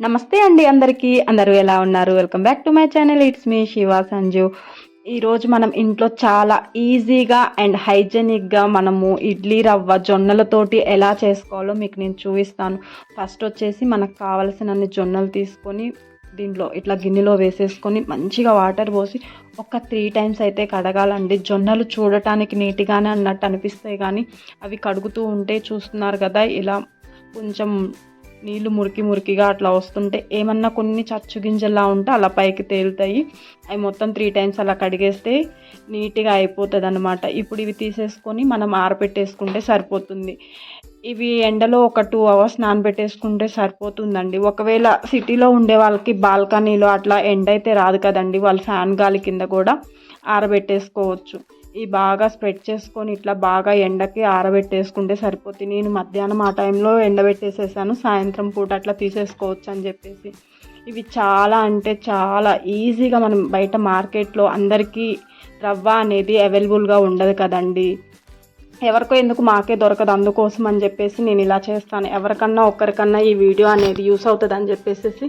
నమస్తే అండి అందరికీ. అందరూ ఎలా ఉన్నారు? Welcome back to my channel it's me Shiva Sanju ఈరోజు మనం ఇంట్లో చాలా ఈజీగా అండ్ హైజెనిక్గా మనము ఇడ్లీ రవ్వ జొన్నలతోటి ఎలా చేసుకోవాలో మీకు నేను చూపిస్తాను. ఫస్ట్ వచ్చేసి మనకు కావలసినన్ని జొన్నలు తీసుకొని దీంట్లో ఇట్లా గిన్నెలో వేసేసుకొని మంచిగా వాటర్ పోసి ఒక త్రీ టైమ్స్ అయితే కడగాలండి. జొన్నలు చూడటానికి నీట్గానే అన్నట్టు అనిపిస్తాయి కానీ అవి కడుగుతూ ఉంటే చూస్తున్నారు కదా ఇలా కొంచెం నీళ్ళు మురికి మురికిగా అట్లా వస్తుంటే ఏమన్నా కొన్ని చచ్చు గింజల్లా ఉంటే అలా పైకి తేలుతాయి. అవి మొత్తం త్రీ టైమ్స్ అలా కడిగేస్తే నీట్గా అయిపోతుంది అనమాట ఇప్పుడు ఇవి తీసేసుకొని మనం ఆరబెట్టేసుకుంటే సరిపోతుంది. ఇవి ఎండలో ఒక టూ అవర్స్ నానబెట్టేసుకుంటే సరిపోతుందండి. ఒకవేళ సిటీలో ఉండే వాళ్ళకి బాల్కనీలో అట్లా ఎండ అయితే రాదు కదండి. వాళ్ళు ఫ్యాన్ గాలి కింద కూడా ఆరబెట్టేసుకోవచ్చు. ఈ బాగా స్ప్రెడ్ చేసుకొని ఇట్లా బాగా ఎండకి ఆరబెట్టేసుకుంటే సరిపోతుంది నేను మధ్యాహ్నం ఆ టైంలో ఎండబెట్టేసేసాను. సాయంత్రం పూట అట్లా తీసేసుకోవచ్చు అని చెప్పేసి. ఇవి చాలా అంటే చాలా ఈజీగా మనం బయట మార్కెట్లో అందరికీ రవ్వ అనేది అవైలబుల్గా ఉండదు కదండి. ఎవరికో ఎందుకు మాకే దొరకదు అందుకోసం అని చెప్పేసి నేను ఇలా చేస్తాను. ఎవరికన్నా ఒక్కరికన్నా ఈ వీడియో అనేది యూస్ అవుతుంది అని చెప్పేసి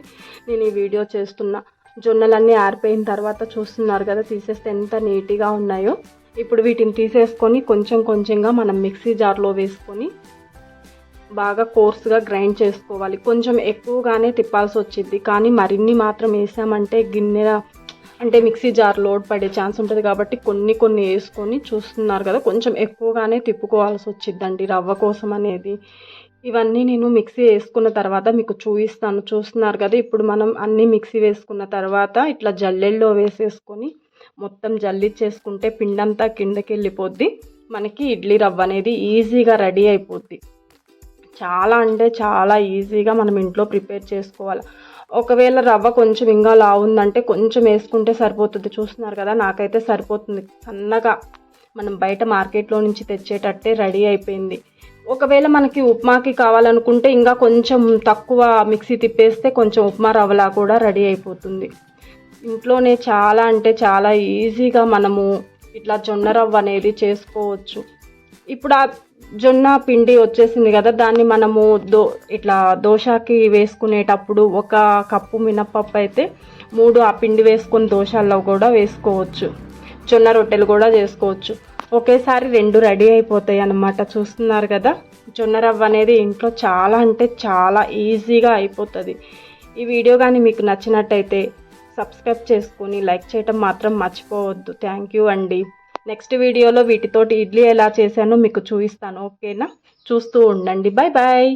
నేను ఈ వీడియో చేస్తున్నా. జొన్నలన్నీ ఆరిపోయిన తర్వాత చూస్తున్నారు కదా తీసేస్తే ఎంత నీట్గా ఉన్నాయో. ఇప్పుడు వీటిని తీసేసుకొని కొంచెం కొంచెంగా మనం మిక్సీ జార్లో వేసుకొని బాగా కోర్స్గా గ్రైండ్ చేసుకోవాలి. కొంచెం ఎక్కువగానే తిప్పాల్సి వచ్చింది. కానీ మరిన్ని మాత్రం వేసామంటే గిన్నె అంటే మిక్సీ జార్ లోడ్ పడే ఛాన్స్ ఉంటుంది కాబట్టి కొన్ని కొన్ని వేసుకొని చూస్తున్నారు కదా కొంచెం ఎక్కువగానే తిప్పుకోవాల్సి వచ్చిందండి రవ్వ కోసం అనేది. ఇవన్నీ నేను మిక్సీ వేసుకున్న తర్వాత మీకు చూపిస్తాను. చూస్తున్నారు కదా ఇప్పుడు మనం అన్నీ మిక్సీ వేసుకున్న తర్వాత ఇట్లా జల్లెల్లో వేసేసుకొని మొత్తం జల్లిచ్చేసుకుంటే పిండంతా కిందకి వెళ్ళిపోద్ది మనకి ఇడ్లీ రవ్వ అనేది ఈజీగా రెడీ అయిపోద్ది. చాలా అంటే చాలా ఈజీగా మనం ఇంట్లో ప్రిపేర్ చేసుకోవాలి. ఒకవేళ రవ్వ కొంచెం ఇంకా లావుందంటే కొంచెం వేసుకుంటే సరిపోతుంది. చూస్తున్నారు కదా నాకైతే సరిపోతుంది. సన్నగా మనం బయట మార్కెట్లో నుంచి తెచ్చేటట్టే రెడీ అయిపోయింది. ఒకవేళ మనకి ఉప్మాకి కావాలనుకుంటే ఇంకా కొంచెం తక్కువ మిక్సీ తిప్పేస్తే కొంచెం ఉప్మా రవ్వలా కూడా రెడీ అయిపోతుంది. ఇంట్లోనే చాలా అంటే చాలా ఈజీగా మనము ఇట్లా జొన్న రవ్వ అనేది చేసుకోవచ్చు. ఇప్పుడు ఆ జొన్న పిండి వచ్చేసింది కదా దాన్ని మనము దో ఇట్లా దోశకి వేసుకునేటప్పుడు ఒక కప్పు మినప్పప్పు అయితే మూడు ఆ పిండి వేసుకొని దోశల్లో కూడా వేసుకోవచ్చు. జొన్న రొట్టెలు కూడా చేసుకోవచ్చు. ఒకేసారి రెండు రెడీ అయిపోతాయి అన్నమాట చూస్తున్నారు కదా? జొన్న రవ్వ అనేది ఇంట్లో చాలా అంటే చాలా ఈజీగా అయిపోతుంది. ఈ వీడియో కానీ మీకు నచ్చినట్టయితే సబ్స్క్రైబ్ చేసుకొని లైక్ చేయటం మాత్రం మర్చిపోవద్దు. థ్యాంక్ యూ అండి. నెక్స్ట్ వీడియోలో వీటితోటి ఇడ్లీ ఎలా చేశానో మీకు చూపిస్తాను. ఓకేనా చూస్తూ ఉండండి. Bye bye